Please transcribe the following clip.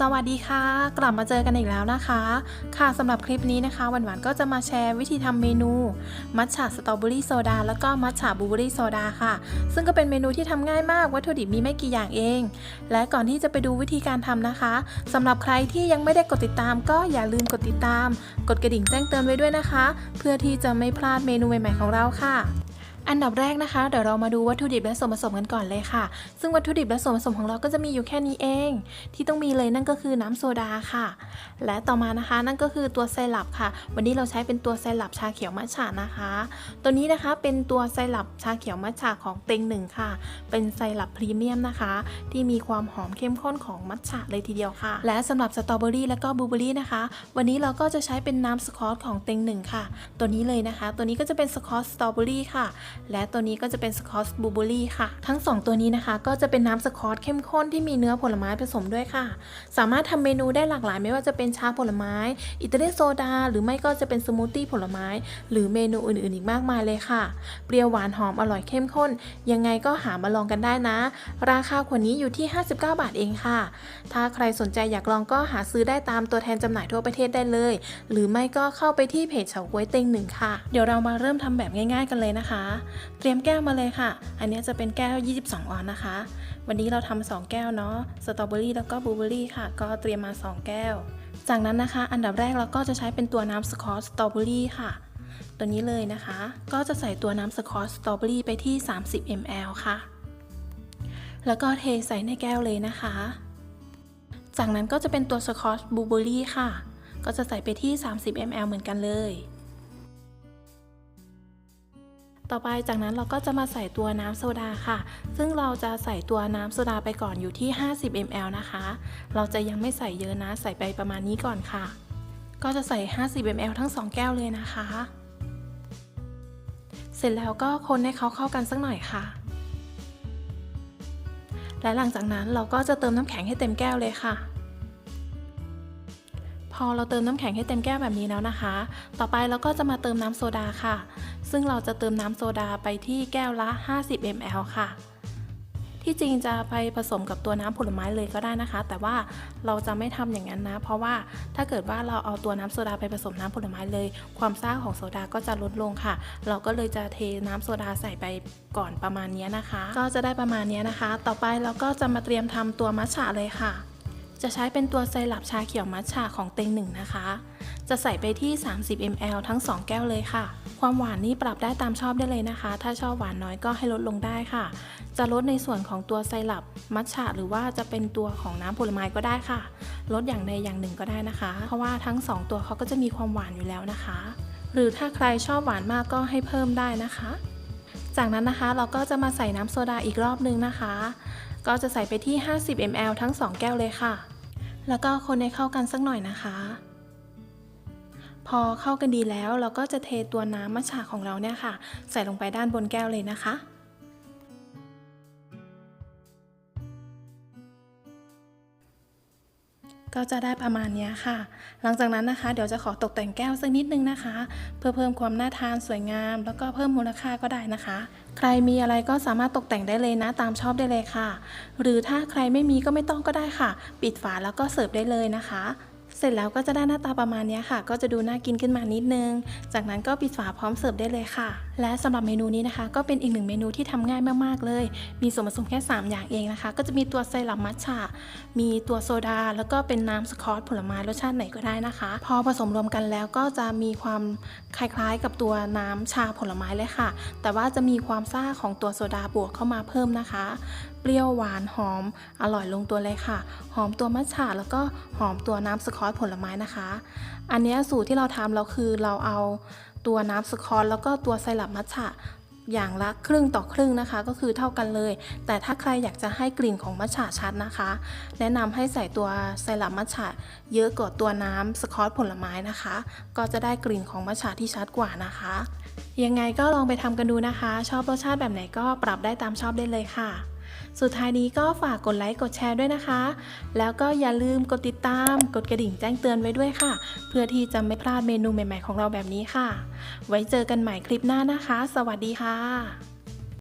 สวัสดีค่ะ กลับมาเจอกันอีกแล้วนะคะ ค่ะสำหรับคลิปนี้นะคะหวานๆก็จะมาแชร์วิธีทำเมนูมัทฉะสตรอเบอรี่โซดาแล้วก็มัทฉะบลูเบอรี่โซดาค่ะ ซึ่งก็เป็นเมนูที่ทำง่ายมากวัตถุดิบมีไม่กี่อย่างเอง และก่อนที่จะไปดูวิธีการทำนะคะสำหรับใครที่ยังไม่ได้กดติดตาม ก็อย่าลืมกดติดตาม กดกระดิ่งแจ้งเตือนไว้ด้วยนะคะ เพื่อที่จะไม่พลาดเมนูใหม่ๆของเราค่ะ อันดับแรกนะคะเดี๋ยวเรามาดูวัตถุดิบและส่วนผสมกันก่อนเลยค่ะ ซึ่งวัตถุดิบและส่วนผสมของเราก็จะมีอยู่แค่นี้เอง ที่ต้องมีเลยนั่นก็คือน้ำโซดาค่ะ และต่อมานะคะนั่นก็คือตัวไซรัปค่ะ วันนี้เราใช้เป็นตัวไซรัปชาเขียวมัทฉะนะคะ ตัวนี้นะคะเป็นตัวไซรัปชาเขียวมัทฉะของเต็งหนึ่งค่ะ เป็นไซรัปพรีเมียมนะคะ ที่มีความหอมเข้มข้นของมัทฉะเลยทีเดียวค่ะ และสำหรับสตรอเบอรี่และก็บลูเบอรี่นะคะ วันนี้เราก็จะใช้เป็นน้ำสคอตของเต็งหนึ่งค่ะ ตัวนี้เลยนะคะ ตัวนี้ก็จะเป็นสคอตสตรอเบอรี่ค่ะและตัวนี้ก็จะเป็นสคอตบลูเบอรี่ค่ะ ทั้ง 2 ตัวนี้นะคะ ก็จะเป็นน้ำสคอตเข้มข้นที่มีเนื้อผลไม้ผสมด้วยค่ะ สามารถทำเมนูได้หลากหลาย ไม่ว่าจะเป็นชาผลไม้ อิตาเลียนโซดา หรือไม่ก็จะเป็นสมูทตี้ผลไม้ หรือเมนูอื่นๆ อีกมากมายเลยค่ะ เปรี้ยวหวานหอมอร่อยเข้มข้น ยังไงก็หามาลองกันได้นะ ราคาขวดนี้อยู่ที่ 59 บาทเองค่ะ ถ้าใครสนใจอยากลองก็หาซื้อได้ตามตัวแทนจำหน่ายทั่วประเทศได้เลย หรือไม่ก็เข้าไปที่เพจเฉาก๊วยเต็งหนึ่งค่ะ เดี๋ยวเรามาเริ่มทำแบบง่าย ๆ กันเลยนะคะเตรียมแก้วมาเลยค่ะ อันนี้จะเป็นแก้ว 22 ออนนะคะ วันนี้เราทำ2แก้วเนาะ สตรอเบอรี่แล้วก็บลูเบอรี่ค่ะ ก็เตรียมมา 2 แก้ว จากนั้นนะคะ อันดับแรกเราก็จะใช้เป็นตัวน้ำสคอตสตรอเบอรี่ค่ะ ตัวนี้เลยนะคะ ก็จะใส่ตัวน้ำสคอตสตรอเบอรี่ไปที่ 30 ml ค่ะ แล้วก็เทใส่ในแก้วเลยนะคะ จากนั้นก็จะเป็นตัวสคอตบลูเบอรี่ค่ะ ก็จะใส่ไปที่ 30 ml เหมือนกันเลย ต่อไปจากนั้นเราก็จะมาใส่ตัวน้ำโซดาค่ะ ซึ่งเราจะใส่ตัวน้ำโซดาไปก่อนอยู่ที่ 50 ml นะคะ เราจะยังไม่ใส่เยอะนะ ใส่ไปประมาณนี้ก่อนค่ะ ก็จะใส่ 50 ml ทั้ง 2 แก้วเลยนะคะ เสร็จแล้วก็คนให้เขาเข้ากันสักหน่อยค่ะ และหลังจากนั้นเราก็จะเติมน้ำแข็งให้เต็มแก้วเลยค่ะ พอเราเติมน้ำแข็งให้เต็มแก้วแบบนี้แล้วนะคะ ต่อไปเราก็จะมาเติมน้ำโซดาค่ะ ซึ่งเราจะเติมน้ำโซดาไปที่แก้วละ 50 ml ค่ะ ที่จริงจะไปผสมกับตัวน้ำผลไม้เลยก็ได้นะคะ แต่ว่าเราจะไม่ทำอย่างนั้นนะ เพราะว่าถ้าเกิดว่าเราเอาตัวน้ำโซดาไปผสมน้ำผลไม้เลย ความซ่าของโซดาก็จะลดลงค่ะ เราก็เลยจะเทน้ำโซดาใส่ไปก่อนประมาณนี้นะคะ ก็จะได้ประมาณนี้นะคะ ต่อไปเราก็จะมาเตรียมทำตัวมัทฉะเลยค่ะ จะใช้เป็นตัวไซรัปชาเขียวมัทฉะของเต็งหนึ่งนะคะ จะใส่ไปที่ 30 ml ทั้ง 2 แก้วเลยค่ะ ความหวานนี่ปรับได้ตามชอบได้เลยนะคะ ถ้าชอบหวานน้อยก็ให้ลดลงได้ค่ะ จะลดในส่วนของตัวไซรัปมัทฉะหรือว่าจะเป็นตัวของน้ำผลไม้ก็ได้ค่ะ ลดอย่างใดอย่างหนึ่งก็ได้นะคะ เพราะว่าทั้ง 2 ตัวเขาก็จะมีความหวานอยู่แล้วนะคะ หรือถ้าใครชอบหวานมากก็ให้เพิ่มได้นะคะ จากนั้นนะคะเราก็จะมาใส่น้ำโซดาอีกรอบนึงนะคะก็จะใส่ไปที่ 50 ml ทั้ง 2 แก้วเลยค่ะ แล้วก็คนให้เข้ากันสักหน่อยนะคะ พอเข้ากันดีแล้วเราก็จะเทตัวน้ำมัชฉะของเราเนี่ยค่ะ ใส่ลงไปด้านบนแก้วเลยนะคะ ก็จะได้ประมาณนี้ค่ะ หลังจากนั้นนะคะ เดี๋ยวจะขอตกแต่งแก้วสักนิดนึงนะคะ เพื่อเพิ่มความน่าทานสวยงาม แล้วก็เพิ่มมูลค่าก็ได้นะคะ ใครมีอะไรก็สามารถตกแต่งได้เลยนะตามชอบได้เลยค่ะ หรือถ้าใครไม่มีก็ไม่ต้องก็ได้ค่ะ ปิดฝาแล้วก็เสิร์ฟได้เลยนะคะ เสร็จแล้วก็จะได้หน้าตาประมาณนี้ค่ะ ก็จะดูน่ากินขึ้นมานิดนึง จากนั้นก็ปิดฝาพร้อมเสิร์ฟได้เลยค่ะและสำหรับเมนูนี้นะคะ ก็เป็นอีกหนึ่งเมนูที่ทำง่ายมากๆเลย มีส่วนผสมแค่ 3 อย่างเองนะคะ ก็จะมีตัวไซรัปมัทฉะมีตัวโซดา แล้วก็เป็นน้ำสคอตผลไม้รสชาติไหนก็ได้นะคะ พอผสมรวมกันแล้วก็จะมีความคล้ายๆ กับตัวน้ำชาผลไม้เลยค่ะ แต่ว่าจะมีความซ่าของตัวโซดาบวกเข้ามาเพิ่มนะคะ เปรี้ยวหวานหอม อร่อยลงตัวเลยค่ะ หอมตัวมัทฉะแล้วก็หอมตัวน้ำสคอตผลไม้นะคะ อันนี้สูตรที่เราทำเราคือเราเอา ตัวน้ำสคอตแล้วก็ตัวไซรัปมัทฉะอย่างละครึ่งต่อครึ่งนะคะ ก็คือเท่ากันเลย แต่ถ้าใครอยากจะให้กลิ่นของมัทฉะชัดนะคะ แนะนำให้ใส่ตัวไซรัปมัทฉะเยอะกว่าตัวน้ำสคอตผลไม้นะคะ ก็จะได้กลิ่นของมัทฉะที่ชัดกว่านะคะ ยังไงก็ลองไปทำกันดูนะคะ ชอบรสชาติแบบไหนก็ปรับได้ตามชอบได้เลยค่ะ สุดท้ายนี้ก็ฝากกดไลค์กดแชร์ด้วยนะคะ แล้วก็อย่าลืมกดติดตาม กดกระดิ่งแจ้งเตือนไว้ด้วยค่ะ เพื่อที่จะไม่พลาดเมนูใหม่ ๆ ของเราแบบนี้ค่ะ ไว้เจอกันใหม่คลิปหน้านะคะ สวัสดีค่ะ